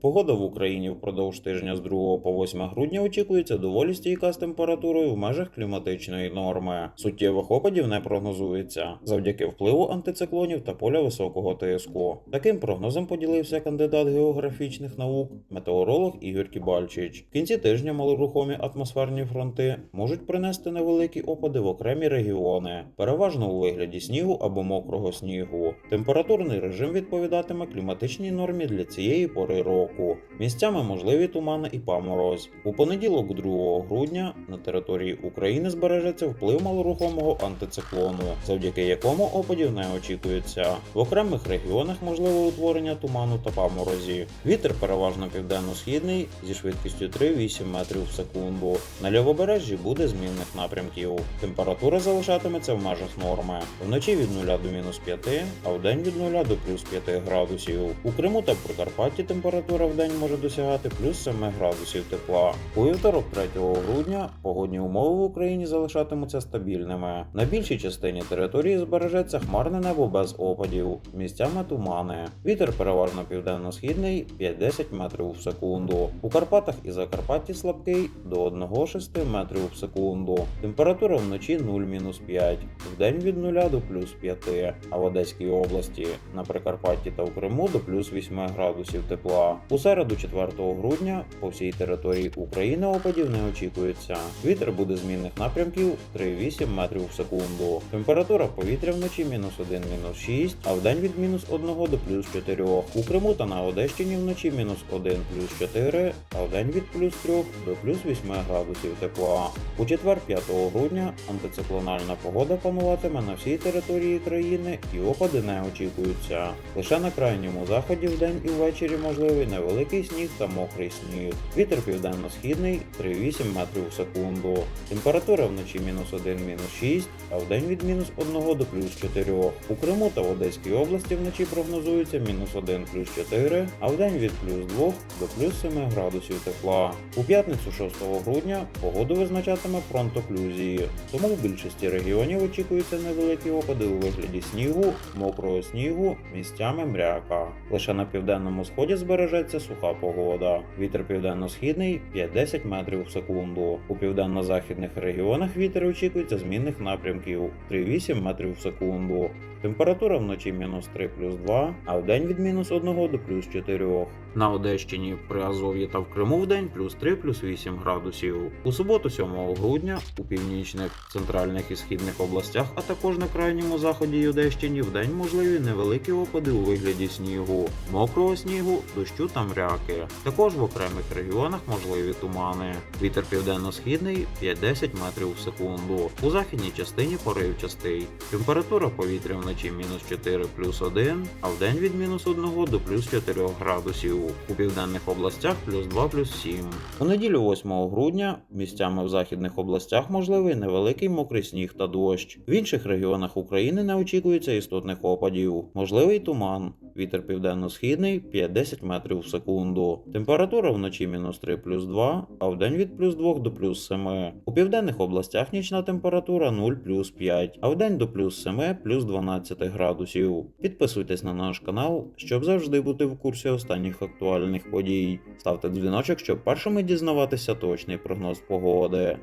Погода в Україні впродовж тижня з 2 по 8 грудня очікується доволі стійка з температурою в межах кліматичної норми. Суттєвих опадів не прогнозується завдяки впливу антициклонів та поля високого тиску. Таким прогнозом поділився кандидат географічних наук, метеоролог Ігор Кібальчич. В кінці тижня малорухомі атмосферні фронти можуть принести невеликі опади в окремі регіони, переважно у вигляді снігу або мокрого снігу. Температурний режим відповідатиме кліматичній нормі для цієї пори року. Місцями можливі тумани і паморозь. У понеділок, 2 грудня, на території України збережеться вплив малорухомого антициклону, завдяки якому опадів не очікується. В окремих регіонах можливе утворення туману та паморозі. Вітер переважно південно-східний зі швидкістю 3-8 метрів в секунду. На лівобережжі буде змінних напрямків. Температура залишатиметься в межах норми. Вночі від 0 до мінус 5, а вдень від 0 до плюс 5 градусів. У Криму та Прикарпатті температура в день може досягати плюс 7 градусів тепла. У вівторок 3 грудня погодні умови в Україні залишатимуться стабільними. На більшій частині території збережеться хмарне небо без опадів, місцями тумани. Вітер переважно південно-східний 5-10 метрів в секунду. У Карпатах і Закарпатті слабкий до 1-6 метрів в секунду. Температура вночі 0-5, вдень від 0 до плюс 5, а в Одеській області на Прикарпатті та в Криму до плюс 8 градусів тепла. У середу 4 грудня по всій території України опадів не очікується. Вітер буде змінних напрямків 3-8 метрів в секунду. Температура повітря вночі мінус 1, мінус 6, а вдень від мінус 1 до плюс 4. У Криму та на Одещині вночі мінус 1 плюс 4, а вдень від плюс 3 до плюс 8 градусів тепла. У четвер 5 грудня антициклональна погода пануватиме на всій території країни і опади не очікуються. Лише на крайньому заході вдень і ввечері можливий невеликий сніг та мокрий сніг. Вітер південно-східний 3-8 метрів в секунду. Температура вночі мінус 1, мінус 6, а вдень від мінус 1 до плюс 4. У Криму та в Одеській області вночі прогнозується мінус 1 плюс 4, а вдень від плюс 2 до плюс 7 градусів тепла. У п'ятницю 6 грудня погоду визначатиме фронт оклюзії, тому в більшості регіонів очікуються невеликі опади у вигляді снігу, мокрого снігу, місцями мряка. Лише на південному сході збережеться суха погода. Вітер південно-східний 5-10 метрів в секунду. У південно-західних регіонах вітер очікується змінних напрямків 3-8 метрів в секунду. Температура вночі мінус 3 плюс 2, а вдень від мінус 1 до плюс 4. На Одещині, при Азов'ї та в Криму вдень плюс 3 плюс 8 градусів. У суботу 7 грудня у північних, центральних і східних областях, а також на крайньому заході й Одещині вдень можливі невеликі опади у вигляді снігу, мокрого снігу, дощу та мряки. Також в окремих регіонах можливі тумани. Вітер південно-східний 5-10 метрів в секунду. У західній частині поривчастий. Температура повітря вночі мінус 4 плюс 1, а вдень від мінус 1 до плюс 4 градусів. У південних областях плюс 2 плюс 7. У неділю 8 грудня місцями в західних областях можливий невеликий мокрий сніг та дощ. В інших регіонах України не очікується істотних опадів. Можливий туман. Вітер південно-східний 5-10 метрів в секунду. Температура вночі мінус 3 плюс 2, а вдень від плюс 2 до плюс 7. У південних областях нічна температура 0 плюс 5, а вдень до плюс 7 плюс 12 градусів. Підписуйтесь на наш канал, щоб завжди бути в курсі останніх актуальних подій. Ставте дзвіночок, щоб першими дізнаватися точний прогноз погоди.